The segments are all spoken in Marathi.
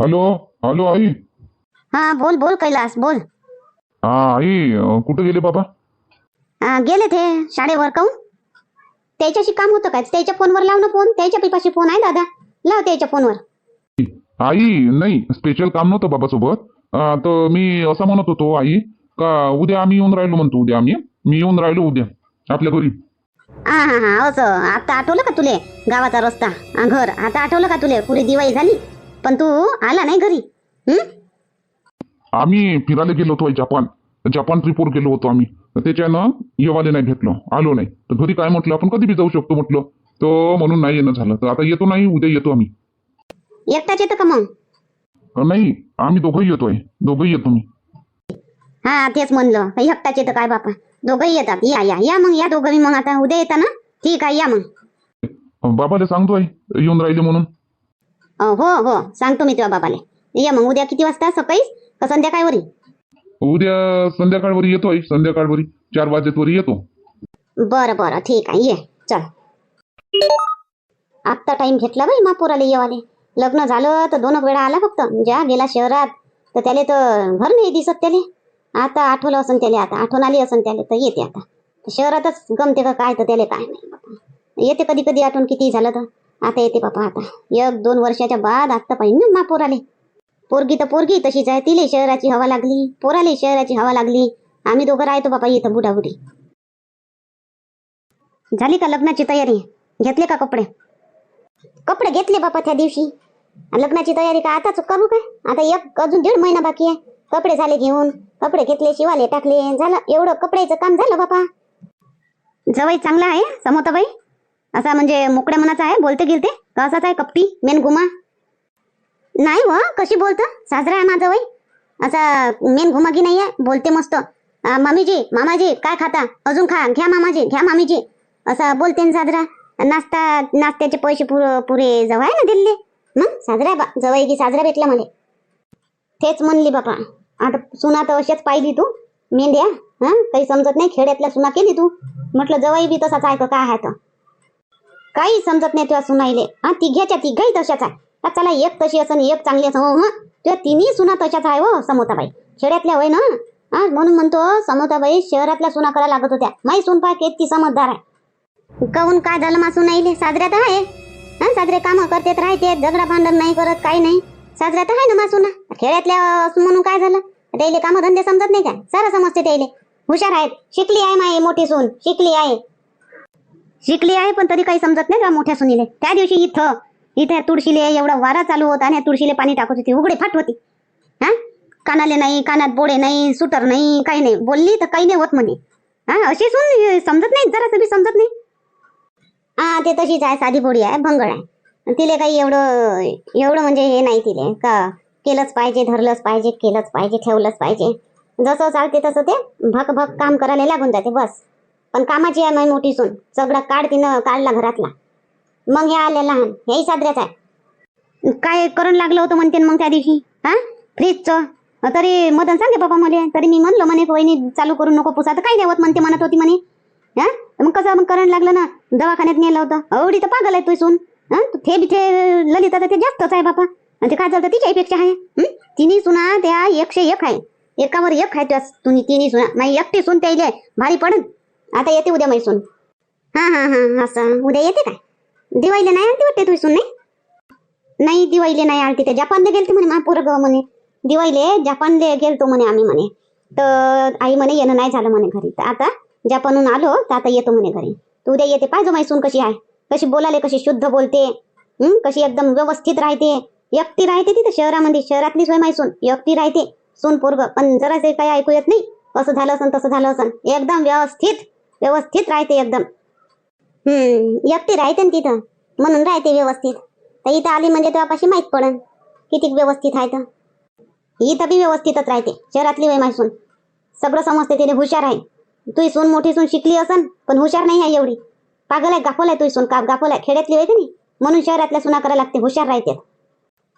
हॅलो हॅलो आई. हा बोल बोल कैलास बोल. हा आई अं, कुठं गेले बाबा? आ, गेले ते शाळेवर काहून? त्याच्याशी काम होतं काय त्याच्या फोनवर लाव ना फोन. त्याच्या पिपाशी फोन आहे दादा. लाव त्याच्या फोनवर. आई नाही स्पेशल काम नव्हतं बाबासोबत. अं, तर मी असं म्हणत होतो आई का उद्या आम्ही येऊन राहिलो म्हणतो उद्या आम्ही. मी येऊन राहिलो उद्या आपल्या घरी. हा हा हा असं. आता आठवलं का तुले? गावाचा रस्ता आ, घर. आता आठवलं का तुले? पुरी दिवाळी झाली? पण तू आला नाही घरी. हं? आम्ही फिरायला गेलो होतो जपान. जपान ट्रिपवर गेलो होतो आम्ही. तर त्याच्यानं येवाले नाही भेटलो. आलो नाही. तर घरी काय म्हटलं? आपण कधी बी जाऊ शकतो म्हटलं. तर म्हणून नाही येणं झालं. तर आता येतो नाही उद्या येतो आम्ही. एकटाच येतं का मग? अं, नाही आम्ही दोघंही येतोय. दोघंही येतो मी. हा तेच म्हणलं. काही एकटाच येतं काय बापा? दोघंही येतात. या या या मग या दोघं मग आता. उद्या येता ना ठीक आहे या मग. अं, बाबाला सांगतो आई येऊन राहिले म्हणून. हो हो सांगतो मी तुझ्या बाबाले. या मग उद्या किती वाजता? सकाळी का संध्याकाळवरी उद्या संध्याकाळवर येतो आई संध्याकाळवरी चार वाजेतवर येतो. बरं बरं ठीक आहे. ये चल. आत्ता टाइम घेतला बाई मा पोराले येवाले. लग्न झालं तर दोन वेळा आला फक्त. ज्या गेला शहरात तर त्याले तर घर नाही दिसत त्याले. आता आठवलं असन त्याले आता आठवण आली असन त्याले तर येते आता. शहरातच गमते का काय तर त्याले काय नाही येते कधी कधी आठवण किती झालं तर. आता येते बापा आता. एक दोन वर्षाच्या बाद आत्ता पाहिजे ना मा पोराले. पोरगी तर पोरगी तशीच आहे. तिले शहराची हवा लागली पोराले शहराची हवा लागली. आम्ही दोघं राहतो बापा इथं बुडाबुडी झाली का लग्नाची तयारी? घेतले का कपडे? कपडे घेतले बापा त्या दिवशी. लग्नाची तयारी का आताच करू काय? आता एक अजून दीड महिना बाकी आहे. कपडे झाले घेऊन कपडे घेतले शिवाले टाकले. झालं एवढं कपड्याचं काम झालं बापा. जवळ चांगला आहे समोताबाई? असा म्हणजे मोकड्या मनाचा आहे बोलते गिलते. का असाच आहे कप्पी मेन घुमा. नाही व कशी बोलतं? साजरा आहे माझा वय. असा मेन घुमागी नाही आहे बोलते मस्त. मामीजी मामाजी काय खाता? अजून खा घ्या मामाजी घ्या मामीजी. असा बोलते ना साजरा. नाश्ता नाश्त्याचे पैसे पुर पुरे जवळ आहे ना दिल्ली? मग साजरा बा जवळ की साजरा भेटला मला तेच म्हणली बापा. आता सुना तर अशाच पाहिली तू. मेंढ्या हा? काही समजत नाही खेड्यातल्या सुना केली तू. म्हटलं जवळ बी तसाच आहे का काय आहे तर. काही समजत नाही तुझ्या सुनाईले. हा तिघ्याच्या तिघाही तशाच आहे. चला एक तशी असं एक चांगली असं हो हं. तुझ्या तिन्ही सुना तशाच आहे हो समोताबाई. खेड्यातल्या होय ना? हा म्हणून म्हणतो समोताबाई शहरातल्या सुना करायला लागत होत्या. माई सुन पाय ती समजदार आहे. काहून काय झालं मा सुनाईले? साजऱ्यात आहे. हा साजरे कामं करतेत राहते झगडा भांडण नाही करत काही नाही. साजऱ्यात आहे ना मा सुना? खेड्यातल्या असून म्हणून काय झालं? त्याले कामं धंदे समजत नाही काय? सारं समजते त्याले हुशार आहेत. शिकली आहे माई मोठी सून. शिकली आहे. शिकली आहे पण तरी काही समजत नाही का मोठ्या सुनीले? त्या दिवशी इथं इथे तुळशीले एवढा वारा चालू होता आणि तुळशीले पाणी टाकत होती उघडे फाट होती. हा? कानाले नाही कानात बोडे नाही सुटर नाही काही नाही. बोलली तर काही नाही होत म्हणे. हा? अशी सुन समजत नाही जरा बी समजत नाही. हा ते तशीच आहे साधी बोडी आहे भंगळ आहे. तिले काही एवढं एवढं म्हणजे हे नाही तिले का केलंच पाहिजे धरलंच पाहिजे केलंच पाहिजे ठेवलंच पाहिजे. जसं चालते तसं ते भक भक काम करायला लागून जाते बस. पण कामाची आहे माझी मोठी सून सगळं काढ तिनं काढला घरातला. मग हे आले लहान. हेही साजऱ्याच आहे. काय करून लागलं होतं म्हणते मग त्या दिवशी? हा? फ्रीजचं? तरी मदन सांगे बाबा मला. तरी मी म्हणलो म्हणे वहिनी चालू करू नको पुसा. तर काही द्यावत म्हणते म्हणत होती म्हणे. हा? मग कसं मग करंट लागलं ना? दवाखान्यात नेलं होतं. एवढी तर पागल आहे तू सून. हा? तू थे बिथे ललिता तर ते जास्तच आहे बापा. आणि ते काय झालं तिच्यापेक्षा आहे. तिन्ही सुना त्या एकशे एक आहे. एकावर एक आहे त्या तुम्ही तिन्ही सुना. नाही एकटी सून त्याइले भारी पडन. आता येते उद्या मैसून हां हा हा हा असं. उद्या येते काय? दिवाळीला नाही आलती वाटते तुझी नाही? नाही दिवाळीले नाही आलती ते जपानला गेलते म्हणे महापूर म्हणे. दिवाळीले जपानले गेलतो म्हणे आम्ही म्हणे. तर आई म्हणे येणं नाही झालं म्हणे घरी. तर आता जपानहून आलो तर आता येतो म्हणे घरी. तू उद्या येते. पाहिजे मैसून कशी आहे? कशी बोलाले कशी शुद्ध बोलते? कशी एकदम व्यवस्थित राहते? एकटी राहते तिथे शहरामध्ये. शहरातली सोय माही व्यक्ती एकटी राहते. सून पोरग. पण जरासे काही ऐकू येत नाही. कसं झालं असन तसं झालं असन. एकदम व्यवस्थित. व्यवस्थित राहते एकदम. हम्म एकटी राहते ना तिथं. म्हणून राहते व्यवस्थित. तर इथं आली म्हणजे तेव्हापाशी माहीत पडन किती व्यवस्थित आहे तर. इथं बी व्यवस्थितच राहते. शहरातली वय माही सून. सगळं समजते तिने हुशार आहे. तुझी सून मोठी सून शिकली असन पण हुशार नाही आहे एवढी. पागल आहे गाफोल आहे तुझी सून का गाफोल आहे. खेड्यातली होय नाही? म्हणून शहरातल्या सुना करायला लागते हुशार राहते.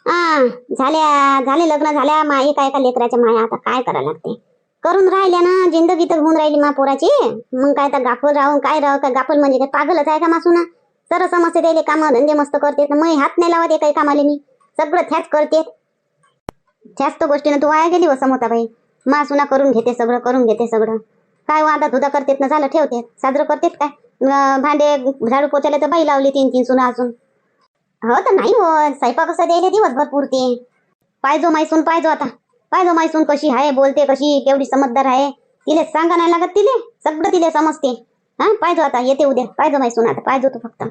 हा झाल्या झाले लग्न झाल्या मा एका एका लेकराच्या माया आता काय करायला लागते? करून राहिल्या ना जिंदगी तर होऊन राहिली मा पोराची. मग काय तर गाफल राहून काय राहू काय गाफल म्हणजे काय पागलच आहे का मासून सर समजते त्याले काम धंदे मस्त करते मग हात नाही लावत काही कामाले मी. सगळं थ्याच करते जास्त गोष्टीनं तू वाया गेली व समोताबाई. बाई मासुना करून घेते सगळं करून घेते सगळं. काय हो, वादा धुदा करतेत ना झालं ठेवते साजरं करतेत काय? भांडे झाडू पोचायला तर बाई लावली तीन तीन सुना अजून. हो तर नाही हो स्वयंपाक कसं द्यायला दिवसभर पुरते. पाहिजो मायसून पाहिजो आता. पाहिजो मायसून कशी आहे बोलते कशी केवढी समजदार आहे? तिले सांगा नाही लागत तिले? सगळं तिले समजते. हा पाहिजो आता येते उद्या. पाहिजो मायसून आता पाहिजो तू फक्त.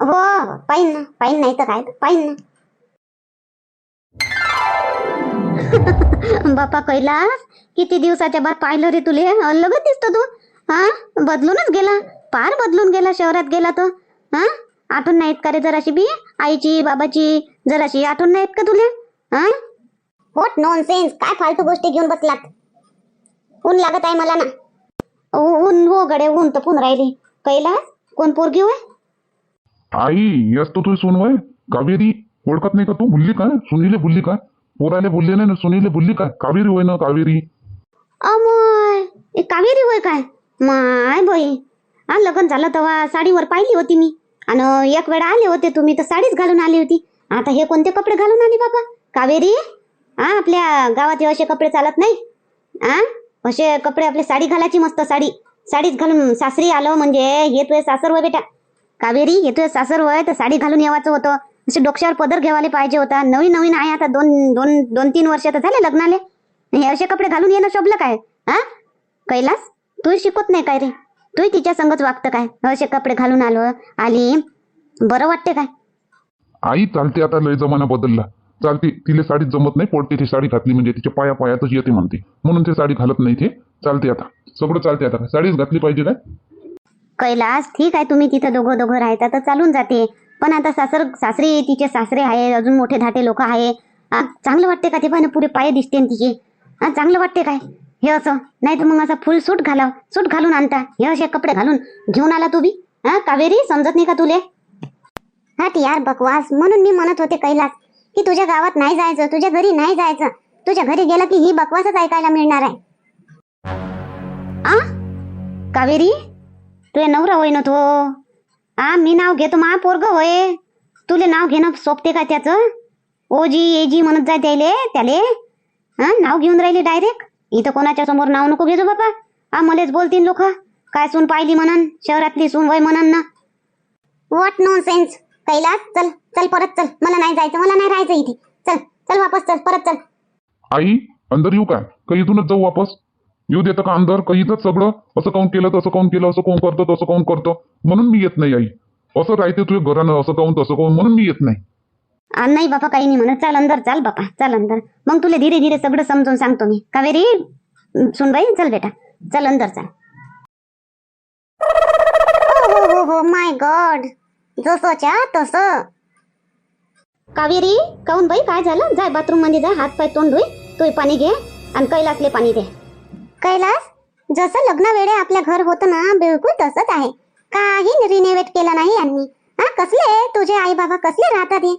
हो हो पाहिन ना पाहिन नाही तर काय पाहिन ना. बापा कैलास किती दिवसाच्या बाद पाहिलं रे तुले? अलगच दिसतो तू. हा बदलूनच गेला. पार बदलून गेला शहरात गेला तो. हा आठवण नाहीत का रे जराशी बी? आईची बाबाची जराशी आठवण नाहीत का तुले? हा? होट नॉन सेन्स काय फालतू गोष्टी घेऊन बसलात? ऊन लागत आहे मला ना. ऊन हो गडे ऊन तर पुन राहिली. कैलास कोण पोरगी होय? आई यस तो तुझी सून वय कावेरी ओळखत नाही का तू? भुलली काय सुनीले भुलली काय पोराले बोलले नाही ना सुनीले भुलली काय कावेरी होय ना कावेरी. अमोय ए, कावेरी होय काय? माय बाई. हा लग्न झालं तेव्हा साडीवर पाहिली होती मी. आणि एक वेळा आले होते तुम्ही तर साडीच घालून आली होती. आता हे कोणते कपडे घालून आली बाबा? कावेरी? हा आपल्या गावात हे असे कपडे चालत नाही? हा? असे कपडे आपले साडी घालायची मस्त साडी. साडीच घालून सासरी आलो म्हणजे हे तुझे सासर होय बेटा. कावेरी हे तुझे सासर होय तर साडी घालून येवायचं होतं. असे डोक्यावर पदर घेवायला पाहिजे होता. नवीन नवीन आहे आता दोन दोन दोन तीन वर्ष तर झाले लग्नाले. हे असे कपडे घालून येणं शोभलं काय? हा? कैलास तू शिकवत नाही काय रे? तू तिच्या संगच वागतं काय? असे कपडे घालून आलो आली. बरं वाटते काय? आई चालते आता लय जमाना बदलला. चालते तिला साडीत जमत नाही पडते ती साडी घातली म्हणजे तिच्या पाया पायातच येते म्हणते. म्हणून ते साडी घालत नाही ते चालते आता. सगळं चालते आता. साडीच घातली पाहिजे काय? कैलास ठीक आहे तुम्ही तिथं दोघं दोघं राहता तर चालून जाते. पण आता सासर सासरे तिचे सासरे आहे अजून मोठे धाटे लोक आहे. हा, चांगलं वाटते का ते पण पुरे पाय दिसते तिचे. हा चांगलं वाटते काय? हे असं. नाही तर मग असं फुल सूट घालाव. सूट घालून आणता. हे असे कपडे घालून घेऊन आला तू बी. हा कावेरी समजत नाही का तुले? हा ती यार बकवास. म्हणून मी म्हणत होते कैलास की तुझ्या गावात नाही जायचं तुझ्या घरी नाही जायचं. तुझ्या घरी गेलं की ही बकवासच ऐकायला मिळणार आहे. आ? कावेरी? तुझे नवरा होईन ना तो. आ मी नाव घेतो मा पोरग होय. तुले नाव घेणं सोपते का त्याचं? ओजी एजी म्हणत जाय त्याले त्याले. हा नाव घेऊन राहिले डायरेक्ट. इथं कोणाच्या समोर नाव नको घेजो बाबा हा मलेच बोलतील लोक. काय सून पाहिली म्हणन? शहरातली सून वय म्हणन ना. व्हॉट नो सेन्स कैलास चल. चल परत चल मला नाही जायचं मला नाही राहायचं इथे चल चल वापस चल परत चल आई अंदर येऊ काय का इथूनच जाऊ वापस येऊ देतं का अंदर का इथंच सगळं असं काऊन केलं तसं काऊन केलं असं कोण करतो तसं काऊन करतो म्हणून मी येत नाही आई असं राहते तुझ्या घरानं असं काऊन तसं काऊन म्हणून मी येत नाही आ, नाही बापा काही नाही म्हणत चाल अंदर चाल बापा चाल अंदर मग तुला धीरे धीरे सगळं समजून सांगतो मी कावेरी सुनबाई चल बेटा चल अंदर चाल हो हो हो माय गॉड जसंच्या तसं कावेरी काऊन बाई? काय झालं? जाय बाथरूममध्ये जा हात पाय तोंड धुई तू पाणी घे आणि कैलासले पाणी दे. कैलास जसं लग्न वेळे आपल्या घर होतं ना बिलकुल तसंच आहे. काही रिनोवेट केलं नाही यांनी. हा कसले? तुझे आई बाबा कसले राहतात हे?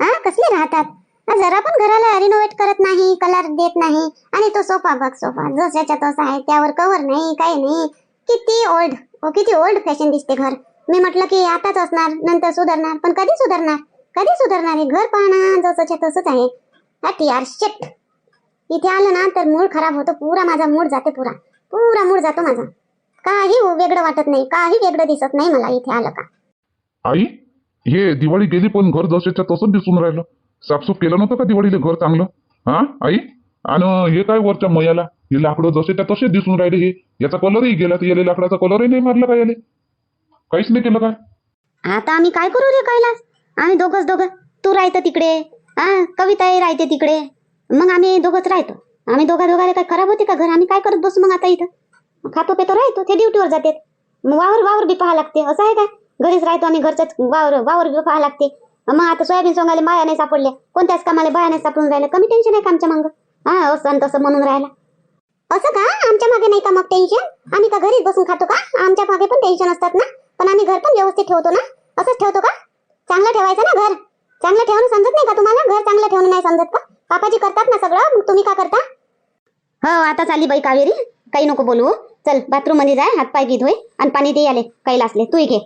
हा कसले राहतात? जरा पण घराला रिनोव्हेट करत नाही कलर देत नाही. आणि तो सोफा बघ सोफा जशाच्या तसा आहे त्यावर कव्हर नाही काही नाही. किती ओल्ड हो, किती ओल्ड फॅशन दिसते घर. मी म्हटलं की आताच असणार नंतर सुधारणार पण कधी सुधारणार? कधी सुधारणार हे घर पाहणं जसंच्या तसंच आहे. हट यार शिट इथे आलं ना तर मूड खराब होतो पुरा माझा मूड जाते पुरा. पुरा मूड जातो माझा. काही वेगळं वाटत नाही काही वेगळं दिसत नाही मला इथे आलं का. आई हे दिवाळी गेली पण घर जसेच्या तसंच दिसून राहिलं. साफसूफ केलं नव्हतं का दिवाळीला घर चांगलं? हा आई? आणि हे काय वरच्या मयाला? हे लाकडं जसेच्या तसे दिसून राहिले हे. याचा कलरही गेला तर याला लाकडाचा कलरही नाही मारला का याले? काहीच नाही केलं काय? आता आम्ही काय करू रे कैलास? आम्ही दोघंच दोघं. तू राहतं तिकडे. हा कविताही राहते तिकडे. मग आम्ही दोघंच राहतो. आम्ही दोघा दोघाला काय खराब होते का घर? आम्ही काय करत बसू मग आता इथं? खातो पेतो राहतो ते ड्युटीवर जाते मग वावर वावर बी पहा लागते. असं आहे काय घरीच राहतो आम्ही घरच्याच वावर वावर बी पहा लागते. मग आता सोयाबीन सोंगाले माया नाही सापडल्या. कोणत्याच कामाला बाया नाही सापडून राहिल्या. कमी टेन्शन आहे का आमच्या मागं? हा असं आणि तसं म्हणून राहिला. असं का? आमच्या मागे नाही का मग टेन्शन आम्ही का घरीच बसून खातो का? आमच्या मागे पण टेन्शन असतात ना. पण आम्ही घर पण व्यवस्थित ठेवतो ना. असंच ठेवतो का? चांगलं ठेवायचं ना घर? चांगलं ठेवणं समजत नाही का तुम्हाला? घर चांगलं ठेवणं नाही समजत का? पापाजी करतात ना सगळं मग तुम्ही का करता? हो आता चाली बाई कावेरी. काही नको बोलू चल बाथरूममध्ये जाय हात पाय घे धुई आणि पाणी दे आले कैलासले तू घे.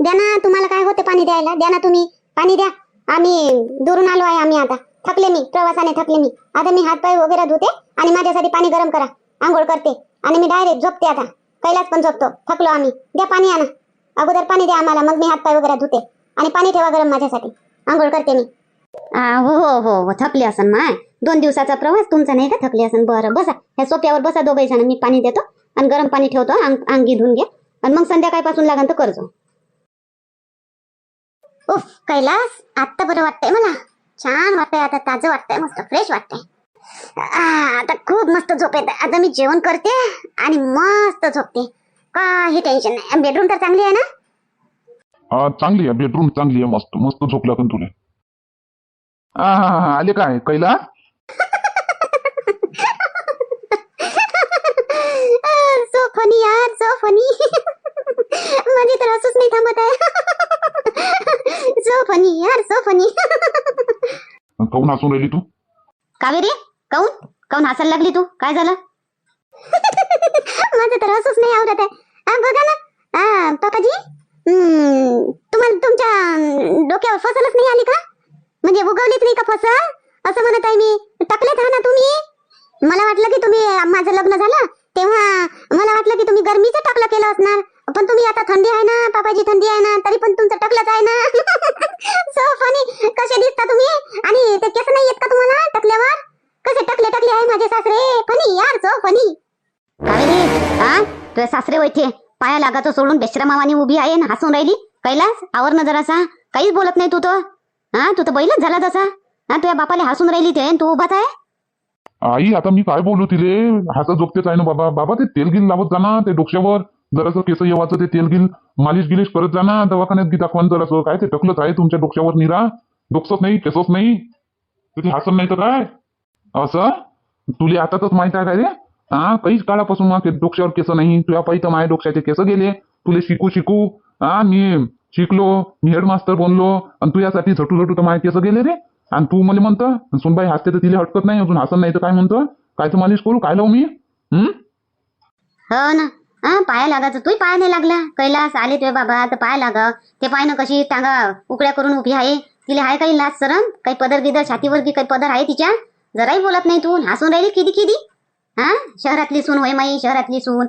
द्या ना तुम्हाला काय होते पाणी द्यायला? द्या ना तुम्ही. पाणी द्या. आम्ही दुरून आलो आहे आम्ही आता. थकले मी प्रवासाने थकले मी. आता मी हातपाय वगैरे धुते आणि माझ्यासाठी पाणी गरम करा. आंघोळ करते. आणि मी डायरेक्ट झोपते आता. कैलास पण झोपतो. थकलो आम्ही. द्या पाणी आणा. अगोदर पाणी द्या आम्हाला मग मी हातपाय वगैरे धुते. आणि पाणी ठेवा गरम माझ्यासाठी. आंघोळ करते मी. हो हो हो हो थकले असन माय दोन दिवसाचा प्रवास तुमचा नाही का? थकले असन. बरं बसा. ह्या सोप्यावर बसा दोघे जण. मी पाणी देतो आणि गरम पाणी ठेवतो. अंग अंगी धुवून घ्या आणि मग संध्याकाळपासून लागन तर करजो. उफ कैलास आत्ता बरं वाटतंय मला. छान वाटतंय आता ताजं वाटतंय मस्त फ्रेश वाटतंय. आ, आता खूप मस्त झोप येते. आता मी जेवण करते आणि मस्त झोपते. काही टेन्शन नाही. बेडरूम तर चांगली आहे ना? हा चांगली आहे बेडरूम चांगली आहे मस्त मस्त झोपला पण तुला. हा हा हा आले काय कैला? सो फनी यार सो फनी माझी तर हसूच नाही थांबत आहे. सो फनी यार सो फनी काऊन हसून राहिली तू? कावेरी काऊन? काऊन हसायला लागली तू? काय झालं माझं तर हसूच नाही आवडत आहे हा, बघा ना हा, पापाजी हम्म, तुम्हाला तुमच्या अं, डोक्यावर फसलच नाही आली का? म्हणजे उगवलीच नाही का फसल? असं म्हणत आहे मी. टाकलेत हा ना तुम्ही? मला वाटलं की तुम्ही माझं लग्न झालं तेव्हा मला वाटलं की तुम्ही गरमीचं टाकलं केलं असणार. पण तुम्ही आता थंडी आहे ना पापाची थंडी आहे ना तरी पण तुमचं टाकलंच आहे ना. सो फनी कसे दिसता तुम्ही? आणि ते केस नाही येत का तुम्हाला टकल्यावर? कसे टकले टकले आहे माझे सासरे. फनी यार सो फनी कावेरी हा तुझे सासरे वैठे पाया लागाचं सोडून बेश्रमावानी उभी आहे ना हसून राहिली? कैलास आवर ना जरासा. काहीच बोलत नाही तू तर. हा तू तर बैलच झाला तसा हा तुझ्या बापाला हसून राहिली ते आणि तू उभाच आहे आई आता मी काय बोलू तिले? हातात झोपतेच आहे ना बाबा. बाबा ते तेल गिल लावत जाणार ते डोक्यावर. जरासं केस येवाचं ते तेल गिल मालिश गिलिश करत जा ना दवाखान्यात गी दाखवान जरासं. काय ते टकलंच आहे तुमच्या डोक्यावर निरा? डोकसच नाही केसच नाही? तिथे हसन नाही तर काय? असं? तुले आताच माहीत आहे काय रे? हा काहीच काळापासून ते डोक्यावर केस नाही. तुझ्या पाहिजे तर माझ्या डोक्याचे केस गेले. तुले शिकू शिकू. हा मी शिकलो मी हेडमास्टर बनलो आणि तू यासाठी झटू झटू तर माहिती असं गेले रे. आणि तू मला म्हणतं सुनबाई हसते तर तिला हटकत नाही अजून हसन नाही तर काय म्हणतो? काय तर मालिश करू? काय लावू मी? हम्म हो ना. हा पाया लागायचं. तू पाया नाही लागला. कैलास आले तुझे बाबा तर पाय लागा. ते पाय ना कशी टांगा उकड्या करून उभी आहे. तिला आहे काही लाज सरम काही पदर गिदर छातीवर की काही पदर आहे तिच्या? जराही बोलत नाही तू. हसून राहिली किती किती हा शहरातली सून होय माई शहरातली सून.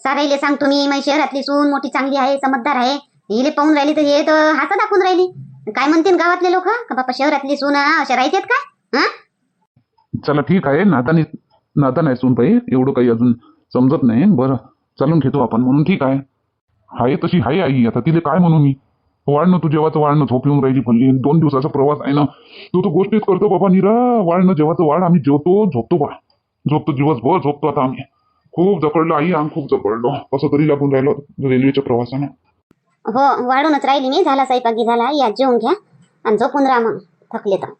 साराईले सांगतो मी माई शहरातली सून मोठी चांगली आहे समजदार आहे. हिले पाहून राहिली तर हे तर हात दाखवून राहिली. काय म्हणतील गावातले लोक? का बापा शहरातली सून अशा राहतात काय? हा? चला ठीक आहे नातानी नाता नाही सुनबाई एवढं काही अजून समजत नाही. बरं चालून घेतो आपण म्हणून ठीक आहे. हाय तशी हाय आई आता तिथे काय म्हणू मी? वाढणं तू जेव्हाचं वाढणं झोप येऊन राहिली फल्ली दोन दिवसाचा प्रवास आहे ना तू तर गोष्टीच करतो बाबा निरा. वाढणं जेव्हाचं वाढ आम्ही जेवतो झोपतो बा. झोपतो दिवसभर झोपतो आता आम्ही. खूप जकडलो आई आम्ही खूप जकडलो कसं तरी लागून राहिलो रेल्वेच्या प्रवासानं. हो वाढूनच राहिली मी. झाला स्वयंपाकी झाला या जेवून घ्या आणि झोपून राहा मग. थकले तर.